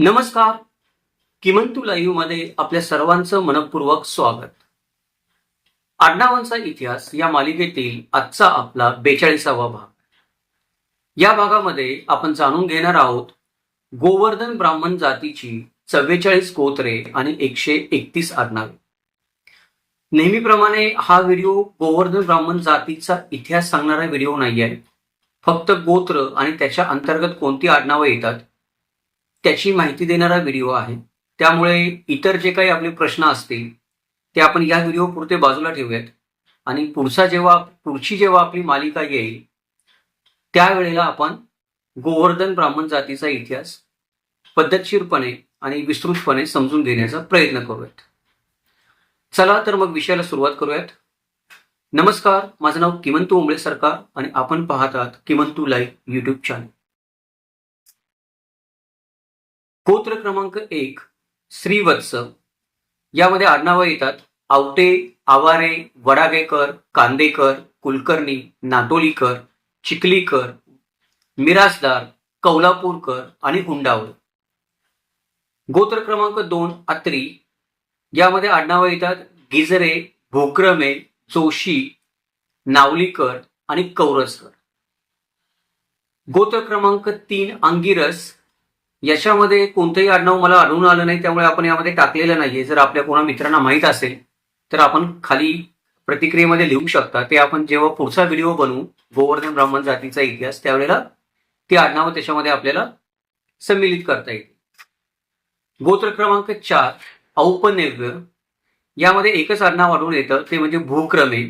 नमस्कार. किमंतू लाईव्हमध्ये आपल्या सर्वांचं मनपूर्वक स्वागत. आडनावांचा इतिहास या मालिकेतील आजचा आपला बेचाळीसावा भाग. या भागामध्ये आपण जाणून घेणार आहोत गोवर्धन ब्राह्मण जातीची चव्वेचाळीस गोत्रे आणि एकशे एकतीस आडनावे. नेहमीप्रमाणे हा व्हिडिओ गोवर्धन ब्राह्मण जातीचा इतिहास सांगणारा व्हिडिओ नाही आहे फक्त गोत्र आणि त्याच्या अंतर्गत कोणती आडनावं येतात त्याची माहिती देणारा व्हिडिओ आहे. त्यामुळे इतर जे काही आपले प्रश्न असतील ते आपण या व्हिडिओ पुरते बाजूला ठेवूयात. आणि पुढचा जेव्हा पुढची जेव्हा आपली मालिका येईल त्यावेळेला आपण गोवर्धन ब्राह्मण जातीचा इतिहास पद्धतशीरपणे आणि विस्तृतपणे समजून घेण्याचा प्रयत्न करूयात. चला तर मग विषयाला सुरुवात करूयात. नमस्कार माझं नाव किमंतू उंबळे सरकार आणि आपण पाहत आहात किमंतू लाईव्ह युट्यूब चॅनल गोत्र क्रमांक एक श्रीवत्स. यामध्ये आडनावं येतात. आवटे आवारे वडागेकर कांदेकर कुलकर्णी नाटोलीकर चिखलीकर मिरासदार कौलापूरकर आणि हुंडावळ. गोत्र क्रमांक दोन अत्री. यामध्ये आडनावं येतात. गिजरे भोक्रमे जोशी नावलीकर आणि कौरसकर. गोत्र क्रमांक तीन अंगिरस. याच्यामध्ये कोणतंही आडनाव मला आढळून आलं नाही त्यामुळे आपण यामध्ये टाकलेलं नाहीये. जर आपल्या कोणा मित्रांना माहीत असेल तर आपण खाली प्रतिक्रियेमध्ये लिहू शकता. ते आपण जेव्हा पुढचा व्हिडिओ बनवू गोवर्धन ब्राह्मण जातीचा इतिहास त्यावेळेला ती आडनावं त्याच्यामध्ये आपल्याला सम्मिलित करता येईल. गोत्र क्रमांक चार औपनव्य यामध्ये एकच आडनाव आढळून येतं ते म्हणजे भूक्रमे.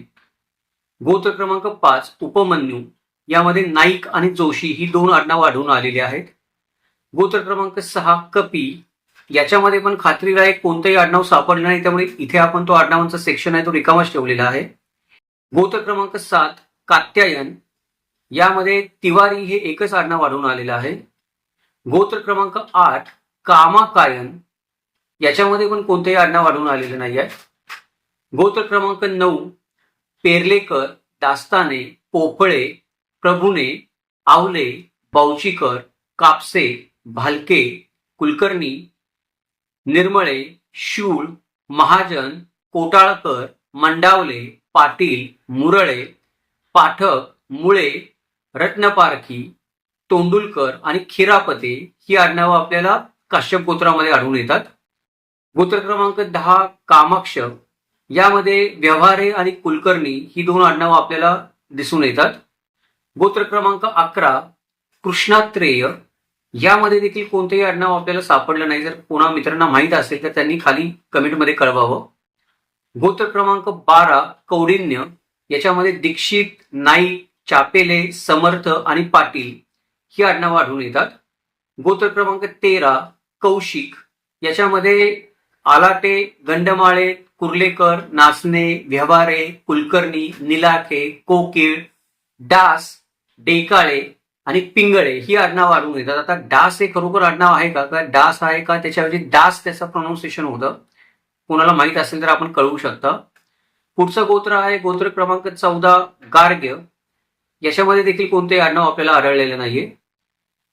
गोत्र क्रमांक पाच उपमन्यू. यामध्ये नाईक आणि जोशी ही दोन आडनावं आढळून आलेली आहेत. गोत्र क्रमांक सहा कपी. याच्यामध्ये पण खात्रीलायक कोणतंही आडनाव सापडलं नाही त्यामुळे इथे आपण तो आडनावांचा सेक्शन आहे तो रिकामाच ठेवलेला आहे. गोत्र क्रमांक सात कात्यायन. यामध्ये तिवारी हे एकच आडनाव आढळून आलेलं आहे. गोत्र क्रमांक आठ कामाकायन. याच्यामध्ये पण कोणतंही आडनाव आढळून आलेलं नाही आहे गोत्र क्रमांक नऊ पेर्लेकर दास्ताने पोफळे प्रभुने आवले बावचीकर कापसे भालके कुलकर्णी निर्मळे शूळ महाजन कोटाळकर मंडावले पाटील मुरळे पाठक मुळे रत्नपारखी तोंडुलकर आणि खिरापते ही आडनावं आपल्याला काश्यप गोत्रामध्ये आढळून येतात. गोत्र क्रमांक दहा कामाक्ष यामध्ये व्यवहारे आणि कुलकर्णी ही दोन आडनावं आपल्याला दिसून येतात. गोत्र क्रमांक अकरा कृष्णात्रेय. यामध्ये देखील कोणतेही आडनाव आपल्याला सापडलं नाही. जर कोणा मित्रांना माहीत असेल तर त्यांनी खाली कमेंटमध्ये कळवावं. गोत्र क्रमांक बारा कौडिन्य. याच्यामध्ये दीक्षित नाईक चापेले समर्थ आणि पाटील ही आडनावं आढळून येतात. गोत्र क्रमांक तेरा कौशिक. याच्यामध्ये आलाटे गंडमाळे कुर्लेकर नाचणे व्यवहारे कुलकर्णी निलाखे कोकीळ डास डेकाळे आणि पिंगळे ही आडनाव आढळून येतात आता डास हे खरोखर आडनाव आहे का? का डास आहे का? त्याच्याऐवजी डास त्याचं प्रोनाऊन्सिएशन होतं. कोणाला माहीत असेल तर आपण कळवू शकता. पुढचं गोत्र आहे गोत्र क्रमांक चौदा गार्ग्य. याच्यामध्ये देखील कोणतेही आडनाव आपल्याला आढळलेलं नाहीये.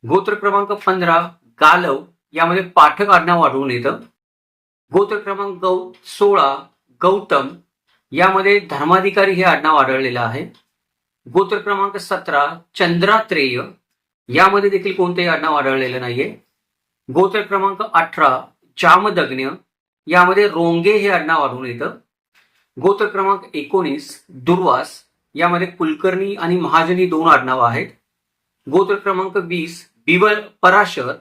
गोत्र क्रमांक पंधरा गालव. यामध्ये पाठक आडनाव आढळून येतं. गोत्र क्रमांक गौ सोळा गौतम. यामध्ये धर्माधिकारी हे आडनाव आढळलेलं आहे. गोत्र क्रमांक सतरा चंद्रात्रेय. यामध्ये देखील कोणतेही आडनाव आढळलेलं नाहीये. गोत्र क्रमांक अठरा जामदग्न्य यामध्ये रोंगे हे आडनाव आढळून येतं. गोत्र क्रमांक एकोणीस दुर्वास. यामध्ये कुलकर्णी आणि महाजन ही दोन आडनाव आहेत. गोत्र क्रमांक वीस बिवल पराशर.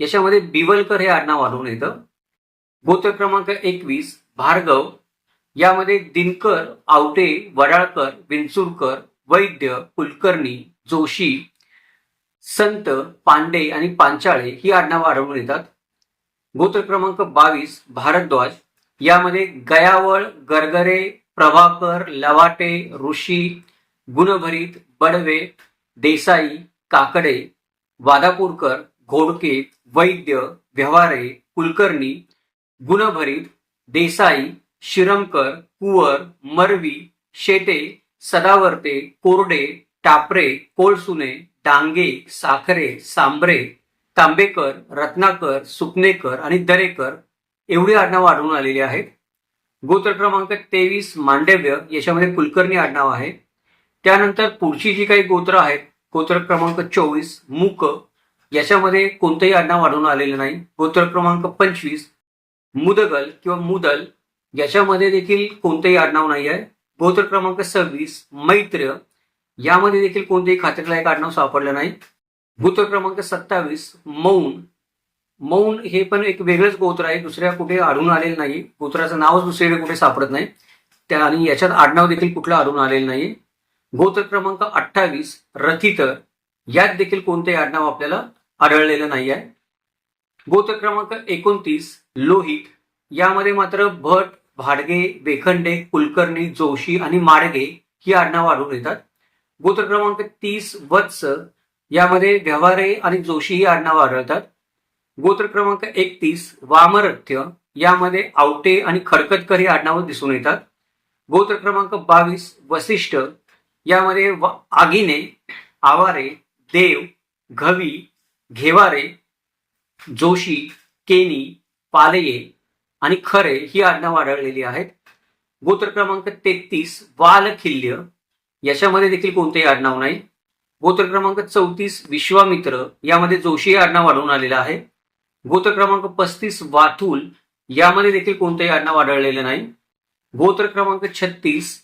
याच्यामध्ये बिवलकर हे आडनाव आढळून येतं. गोत्र क्रमांक एकवीस भार्गव. यामध्ये दिनकर आवटे वडाळकर विंचुरकर वैद्य कुलकर्णी जोशी संत पांडे आणि पांचाळे ही आडनावं आढळून येतात. गोत्र क्रमांक बावीस भारद्वाज. यामध्ये गयावळ गरगरे प्रभाकर लवाटे ऋषी गुणभरीत बडवे देसाई काकडे वादापूरकर घोडके वैद्य व्यवहारे कुलकर्णी गुणभरीत देसाई शिरमकर कुवर मरवी शेटे सदावर्ते कोरडे टापरे कोळसुने डांगे साखरे सांबरे तांबेकर रत्नाकर सुपनेकर आणि दरेकर एवढी आडनावं आढळून आलेली आहेत. गोत्र क्रमांक तेवीस मांडव्य याच्यामध्ये कुलकर्णी आडनाव आहे. त्यानंतर पुढची जी काही गोत्र आहेत गोत्र क्रमांक चोवीस मूक याच्यामध्ये कोणतंही आडनाव आढळून आलेलं नाही. गोत्र क्रमांक पंचवीस मुदगल किंवा मुदल याच्यामध्ये देखील कोणतंही आडनाव नाही आहे गोत्र क्रमांक सव्वीस मैत्र यामध्ये देखील कोणतेही खात्रीलायक आडनाव सापडलं नाही. गोत्र क्रमांक सत्तावीस मौन. मौन हे पण एक वेगळंच गोत्र आहे दुसऱ्या कुठे आढळून आलेलं नाही. गोत्राचं नावच दुसरीकडे कुठे सापडत नाही. त्या आणि याच्यात आडनाव देखील कुठलं आढळून आलेलं नाही गोत्र क्रमांक अठ्ठावीस रथित यात देखील कोणतेही आडनाव आपल्याला आढळलेलं नाही आहे गोत्र क्रमांक एकोणतीस लोहित. यामध्ये मात्र भट भाडगे बेखंडे कुलकर्णी जोशी आणि माडगे ही आडनावं आढळून येतात गोत्र क्रमांक तीस वत्स यामध्ये व्यवहारे आणि जोशी ही आडनावं आढळतात. गोत्र क्रमांक एकतीस वामरथ्य यामध्ये आवटे आणि खडकतकर ही आडनावं दिसून येतात. गोत्र क्रमांक बावीस वसिष्ठ यामध्ये आगिने आवारे देव घवी घेवारे जोशी केनी पालये आणि खरे ही आडनाव आढळलेली आहेत. गोत्र क्रमांक तेहतीस वालखिल्य. याच्यामध्ये देखील कोणतेही आडनाव नाही. गोत्र क्रमांक चौतीस विश्वामित्र. यामध्ये जोशी हे आडनाव आढळून आलेलं आहे. गोत्र क्रमांक पस्तीस वाथुल यामध्ये देखील कोणतेही आडनाव आढळलेलं नाही. गोत्र क्रमांक छत्तीस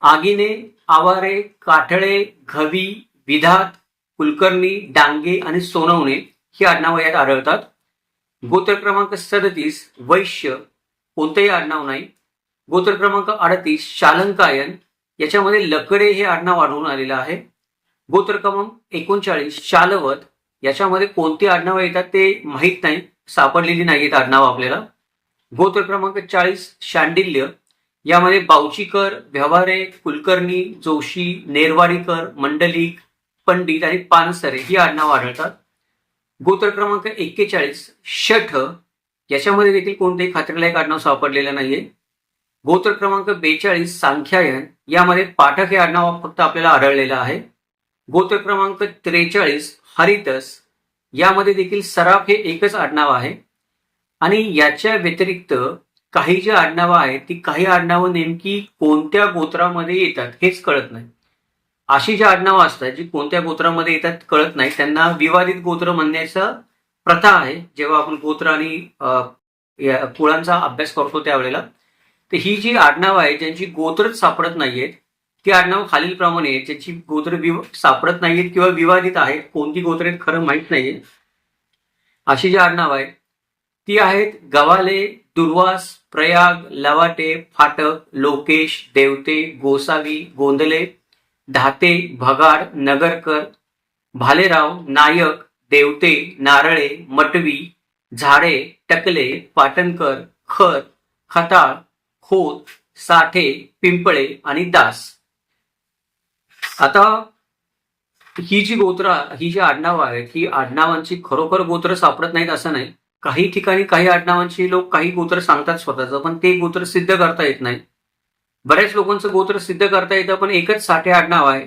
आगिने आवारे काठळे घवी विधात कुलकर्णी डांगे आणि सोनवणे ही आडनावं यात आढळतात. गोत्र क्रमांक सदतीस वैश्य कोणतंही आडनाव नाही. गोत्र क्रमांक अडतीस शालंकायन याच्यामध्ये लकडे हे आडनाव आढळून आलेलं आहे. गोत्र क्रमांक एकोणचाळीस शालवत याच्यामध्ये कोणती आडनाव येतात ते माहीत नाही सापडलेली नाहीत आडनाव आपल्याला. गोत्र क्रमांक चाळीस शांडिल्य यामध्ये बावचीकर व्यवहारे कुलकर्णी जोशी नेरवाडीकर मंडलिक पंडित आणि पानसरे ही आडनाव आढळतात. गोत्र क्रमांक एक्केचाळीस शठ याच्यामध्ये देखील कोणतेही खात्रीलायक आडनाव सापडलेलं नाहीये. गोत्र क्रमांक बेचाळीस सांख्यायन यामध्ये पाठक हे आडनाव फक्त आपल्याला आढळलेलं आहे. गोत्र क्रमांक त्रेचाळीस हरितस यामध्ये देखील सराफ हे एकच आडनाव आहे. आणि याच्या व्यतिरिक्त काही जी आडनावं आहेत ती काही आडनावं नेमकी कोणत्या गोत्रामध्ये येतात हेच कळत नाही. अशी जी आडनावं असतात जी कोणत्या गोत्रामध्ये येतात कळत नाही. त्यांना विवादित गोत्र म्हणण्याचा प्रथा आहे. जेव्हा आपण गोत्र आणि कुळांचा अभ्यास करतो त्यावेळेला तर ही जी आडनावं आहेत ज्यांची गोत्रच सापडत नाहीयेत ती आडनावं खालीलप्रमाणे आहेत. ज्यांची गोत्र विव सापडत नाहीयेत किंवा विवादित आहेत कोणती गोत्र आहेत खरं माहीत नाहीये. अशी जी आडनावं आहेत ती आहेत गवाले दुर्वास प्रयाग लवाटे फाटक लोकेश देवते गोसावी गोंदले धाते भगाड नगरकर भालेराव नायक देवते नारळे मटवी झाडे टकले पाटणकर खत खताळ खोत साठे पिंपळे आणि दास. आता ही जी गोत्र ही जी आडनावं आहेत ही आडनावांची खरोखर गोत्र सापडत नाहीत असं नाही. काही ठिकाणी काही आडनावांची लोक काही गोत्र सांगतात स्वतःचं पण ते गोत्र सिद्ध करता येत नाही. बऱ्याच लोकांचं गोत्र सिद्ध करता येतं पण एकच साठे आडनाव आहे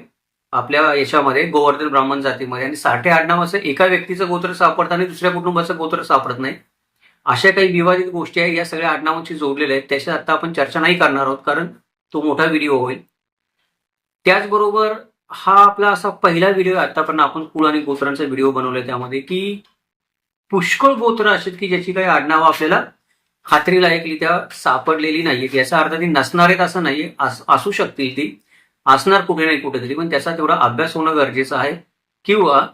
आपल्या याच्यामध्ये गोवर्धन ब्राह्मण जातीमध्ये. आणि साठे आडनाव असं एका व्यक्तीचं गोत्र सापडतं आणि दुसऱ्या कुटुंबाचं गोत्र सापडत नाही. अशा काही विवादित गोष्टी आहेत या सगळ्या आडनावांशी जोडलेल्या आहेत. त्याच्या आता आपण चर्चा नाही करणार आहोत कारण तो मोठा व्हिडिओ होईल. त्याचबरोबर हा आपला असा पहिला व्हिडिओ आहे आतापर्यंत आपण कुळ आणि गोत्रांचा व्हिडिओ बनवलाय त्यामध्ये की पुष्कळ गोत्र असे की ज्याची काही आडनावं आपल्याला खात्रीलायकरित्या सापडलेली नाहीये. याचा अर्थ ती नसणार आहेत असं नाहीये असू शकतील ती. असणार कुठे नाही कुठेतरी पण त्याचा तेवढा अभ्यास होणं गरजेचं आहे. किंवा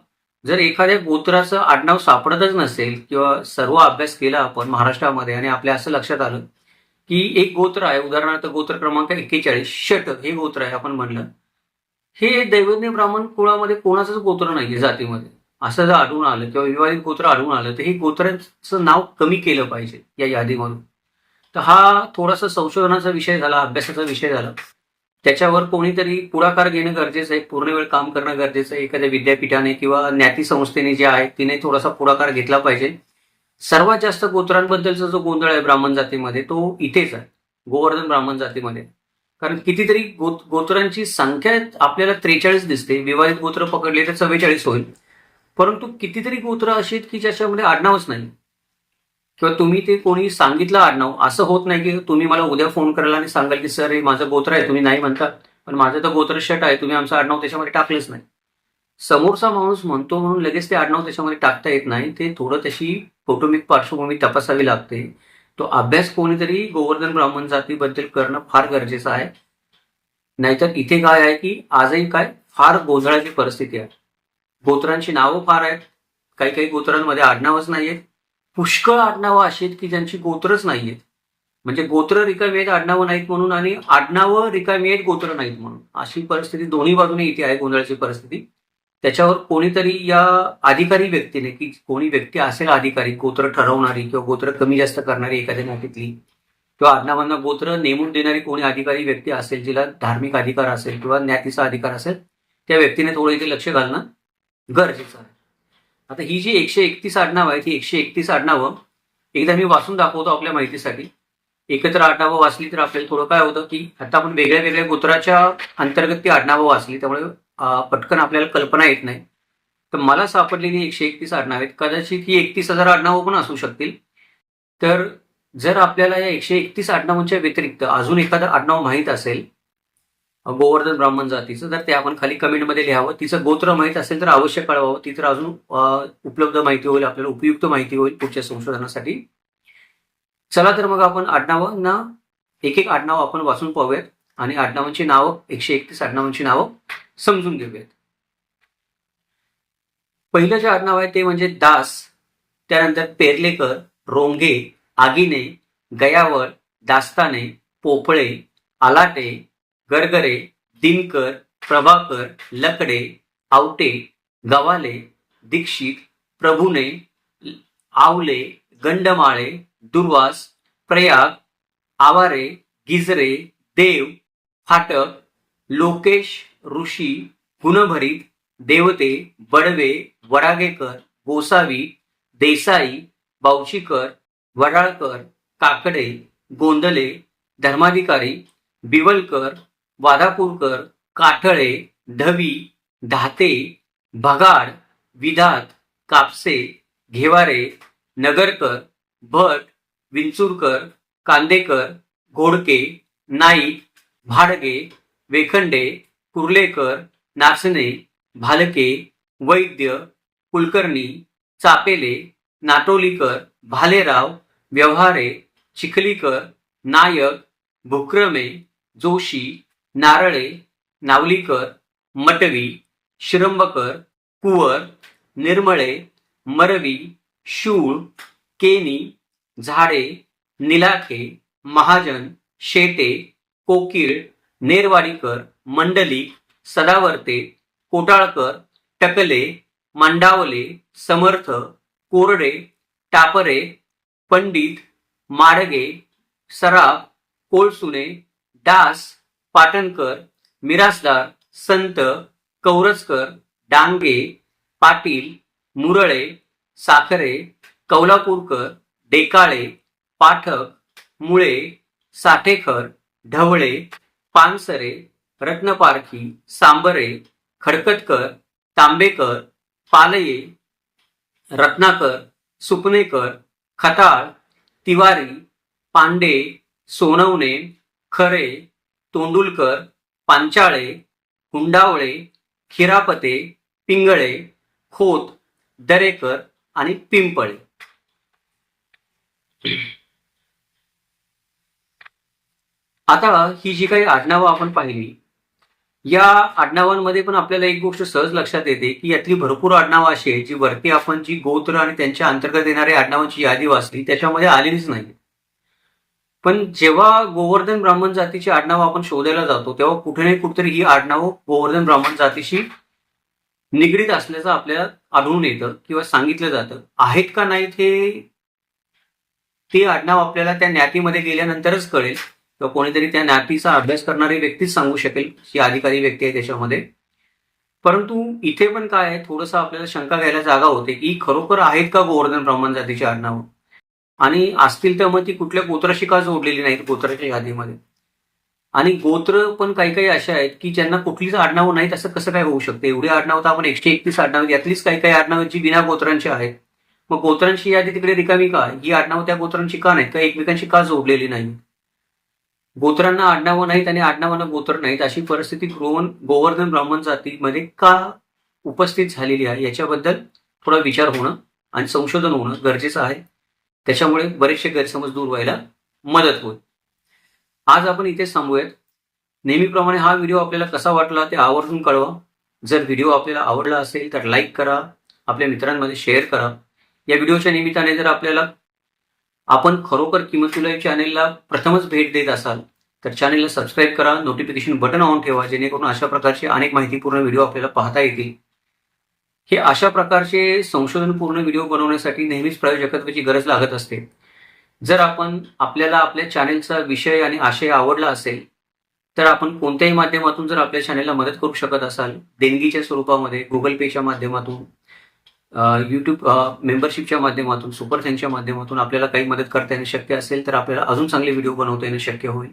जर एखाद्या गोत्राचं आडनाव सापडतच नसेल किंवा सर्व अभ्यास केला आपण महाराष्ट्रामध्ये आणि आपल्या असं लक्षात आलं की एक गोत्र आहे उदाहरणार्थ गोत्र क्रमांक एक्केचाळीस षट हे गोत्र आहे आपण म्हणलं. हे दैवज्ञ ब्राह्मण कुळामध्ये कोणाचंच गोत्र नाहीये जातीमध्ये. असं जर आढळून आलं किंवा विवादित गोत्र आढळून आलं तर हे गोत्राचं नाव कमी केलं पाहिजे या यादीमधून. तर हा थोडासा संशोधनाचा विषय झाला अभ्यासाचा विषय झाला. त्याच्यावर कोणीतरी पुढाकार घेणं गरजेचं आहे पूर्ण वेळ काम करणं गरजेचं आहे एखाद्या विद्यापीठाने किंवा ज्ञाती संस्थेने जे आहे तिने थोडासा पुढाकार घेतला पाहिजे. सर्वात जास्त गोत्रांबद्दलचा जो गोंधळ आहे ब्राह्मण जातीमध्ये तो इथेच आहे गोवर्धन ब्राह्मण जातीमध्ये. कारण कितीतरी गो गोत्रांची संख्या आपल्याला त्रेचाळीस दिसते विवाहित गोत्र पकडले तर चव्वेचाळीस होईल. परंतु कितीतरी गोत्र अशी आहेत की ज्याच्यामध्ये आडनावच नाही. किंवा तुम्ही ते कोणी सांगितलं आडनाव असं होत नाही की तुम्ही मला उद्या फोन करायला आणि सांगाल की सर हे माझं गोत्र आहे. तुम्ही नाही म्हणता पण माझं तर गोत्र शट आहे तुम्ही आमचं आडनाव त्याच्यामध्ये टाकलंच नाही. समोरचा माणूस म्हणतो म्हणून लगेच ते आडनाव त्याच्यामध्ये टाकता येत नाही. ते थोडं त्याची कौटुंबिक पार्श्वभूमी तपासावी लागते. तो अभ्यास कोणीतरी गोवर्धन ब्राह्मण जातीबद्दल करणं फार गरजेचं आहे. नाहीतर इथे काय आहे की आजही काय? फार गोंधळाची परिस्थिती आहे. गोत्रांची नावं फार आहेत. काही काही गोत्रांमध्ये आडनावच नाहीयेत. पुष्कळ आडनावं अशी आहेत की ज्यांची गोत्रच नाहीयेत. म्हणजे गोत्र रिकामी आहेत आडनावं नाहीत म्हणून आणि आडनावं रिकामी आहेत गोत्र नाहीत म्हणून. अशी परिस्थिती दोन्ही बाजूने इथे आहे गोंधळाची परिस्थिती. त्याच्यावर कोणीतरी या अधिकारी व्यक्तीने की कोणी व्यक्ती असेल अधिकारी गोत्र ठरवणारी किंवा गोत्र कमी जास्त करणारी एखाद्या नात्यातली किंवा आडनावांना गोत्र नेमून देणारी कोणी अधिकारी व्यक्ती असेल जिला धार्मिक अधिकार असेल किंवा ज्ञातीचा अधिकार असेल त्या व्यक्तीने थोडं इथे लक्ष घालणं गरजेचं आहे. आता ही जी एकशे एकतीस आडनाव आहेत ही एकशे एकतीस आडनावं एकदा मी वाचून दाखवतो आपल्या माहितीसाठी. एकत्र आडनावं वाचली तर आपल्याला थोडं काय होतं की आता आपण वेगळ्या वेगळ्या गोत्राच्या अंतर्गत ती आडनावं वाचली त्यामुळे पटकन आपल्याला कल्पना येत नाही. तर मला सापडलेली एकशे एकतीस आडनाव आहेत. कदाचित ही एकतीस हजार आडनावं पण असू शकतील. तर जर आपल्याला या एकशे एकतीस आडनावांच्या व्यतिरिक्त अजून एखादं आडनाव माहीत असेल गोवर्धन ब्राह्मण जातीचं तर ते आपण खाली कमेंटमध्ये लिहावं. तिचं गोत्र माहीत असेल तर अवश्य कळवावं. ती तर अजून उपलब्ध माहिती होईल आपल्याला उपयुक्त माहिती होईल पुढच्या संशोधनासाठी. चला तर मग आपण आडनावांना एक एक आडनाव आपण वाचून पाहूयात. आणि आडनावांची नावं एकशे एकतीस आडनावांची नावं समजून घेऊयात. पहिलं जे आडनाव आहे ते म्हणजे दास त्यानंतर पेरलेकर रोंगे आगिने गयावळ दास्ताने पोपळे आलाटे गरगरे दिनकर प्रभाकर लकडे आवटे गवाले दीक्षित प्रभुने आवले गंडमाळे दुर्वास प्रयाग आवारे गिजरे देव फाटक लोकेश ऋषी गुणभरीत देवते बडवे वरागेकर गोसावी देसाई बावचीकर वडाळकर काकडे गोंदले धर्माधिकारी बिवलकर वादापूरकर काठळे ढवी धाते भगाड विधात कापसे घेवारे नगरकर भट विंचुरकर कांदेकर घोडके नाईक भाडगे वेखंडे कुर्लेकर नाचणे भालके वैद्य कुलकर्णी चापेले नाटोलीकर भालेराव व्यवहारे चिखलीकर नायक भुक्रमे जोशी नारळे नावलीकर मटवी श्रंबकर कुवर निर्मळे मरवी शूळ केनी झाडे निलाखे महाजन शेटे कोकीळ नेरवाडीकर मंडली सदावर्ते कोटाळकर टकले मांडावले समर्थ कोरडे टापरे पंडित माडगे सराफ कोळसुने दास पाटणकर मिरासदार संत कौरजकर डांगे पाटील मुरळे साखरे कौलापूरकर डेकाळे पाठक मुळे साठेकर ढवळे पानसरे रत्नपारखी सांबरे खडकटकर तांबेकर पालये रत्नाकर सुपनेकर खताळ तिवारी पांडे सोनवणे खरे तोंडुलकर पांचाळे हुंडावळे खिरापते पिंगळे खोत दरेकर आणि पिंपळे. आता ही जी काही आडनावं आपण पाहिली या आडनावांमध्ये पण आपल्याला एक गोष्ट सहज लक्षात येते की यातली भरपूर आडनावं अशी आहे जी वरती आपण जी गोत्र आणि त्यांच्या अंतर्गत येणाऱ्या आडनावांची यादी वाचली त्याच्यामध्ये आलेलीच नाही पण जेव्हा गोवर्धन ब्राह्मण जातीची आडनावं आपण शोधायला जातो तेव्हा कुठे ना कुठेतरी ही आडनावं गोवर्धन ब्राह्मण जातीशी निगडीत असल्याचं आपल्याला आढळून येतं किंवा सांगितलं जातं. आहेत का नाहीत हे? ते आडनाव आपल्याला त्या ज्ञातीमध्ये गेल्यानंतरच कळेल किंवा कोणीतरी त्या ज्ञातीचा अभ्यास करणारी व्यक्तीच सांगू शकेल जी अधिकारी व्यक्ती आहे त्याच्यामध्ये. परंतु इथे पण काय आहे? थोडंसं आपल्याला शंका घ्यायला जागा होते की खरोखर आहेत का गोवर्धन ब्राह्मण जातीची आडनावं? आणि असतील तर मग ती कुठल्या गोत्राशी का जोडलेली नाहीत गोत्राच्या यादीमध्ये? आणि गोत्र पण काही काही अशा आहेत की ज्यांना कुठलीच आडनावं नाहीत असं कसं काय होऊ शकतं? एवढी आडनावं तर आपण एकशे एकतीस आडनावं यातलीच काही काही आडनावं जी बिना गोत्रांची आहेत. मग गोत्रांची यादी तिकडे रिकामी का? ही आडनावं त्या गोत्रांची का नाहीत? का एकमेकांशी का जोडलेली नाही गोत्रांना आडनावं नाहीत आणि आडनावांना गोत्र नाहीत अशी परिस्थिती गोवन गोवर्धन ब्राह्मण जातीमध्ये का उपस्थित झालेली आहे? याच्याबद्दल थोडा विचार होणं आणि संशोधन होणं गरजेचं आहे. त्याच्यामुळे बरेचसे गैरसमज दूर व्हायला मदत होईल. आज आपण इथेच थांबूयात. नेहमीप्रमाणे हा व्हिडिओ आपल्याला कसा वाटला ते आवर्जून कळवा. जर व्हिडिओ आपल्याला आवडला असेल तर लाईक करा आपल्या मित्रांमध्ये शेअर करा. या व्हिडिओच्या निमित्ताने जर आपल्याला आपण खरोखर किंमतुलाई चॅनेलला प्रथमच भेट देत असाल तर चॅनेलला सबस्क्राईब करा नोटिफिकेशन बटन ऑन ठेवा जेणेकरून अशा प्रकारचे अनेक माहितीपूर्ण व्हिडिओ आपल्याला पाहता येतील. हे अशा प्रकारचे संशोधनपूर्ण व्हिडिओ बनवण्यासाठी नेहमीच प्रायोजकत्वाची गरज लागत असते. जर आपण आपल्याला आपल्या चॅनेलचा विषय आणि आशय आवडला असेल तर आपण कोणत्याही माध्यमातून जर आपल्या चॅनेलला मदत करू शकत असाल देणगीच्या स्वरूपामध्ये गुगल पेच्या माध्यमातून युट्यूब मेंबरशिपच्या माध्यमातून सुपर थँकच्या माध्यमातून आपल्याला काही मदत करता येणं शक्य असेल तर आपल्याला अजून चांगले व्हिडिओ बनवता येणं शक्य होईल.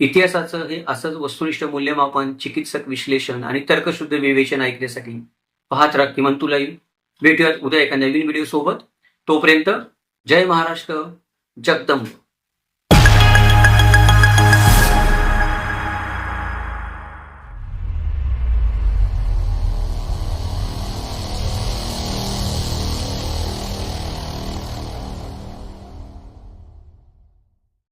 इतिहासाचं हे असंच वस्तुनिष्ठ मूल्यमापन चिकित्सक विश्लेषण आणि तर्कशुद्ध विवेचन ऐकण्यासाठी पाहत राहा किमान तुला भेटूयात उद्या एका नवीन व्हिडिओ सोबत. तोपर्यंत जय महाराष्ट्र जगदंब.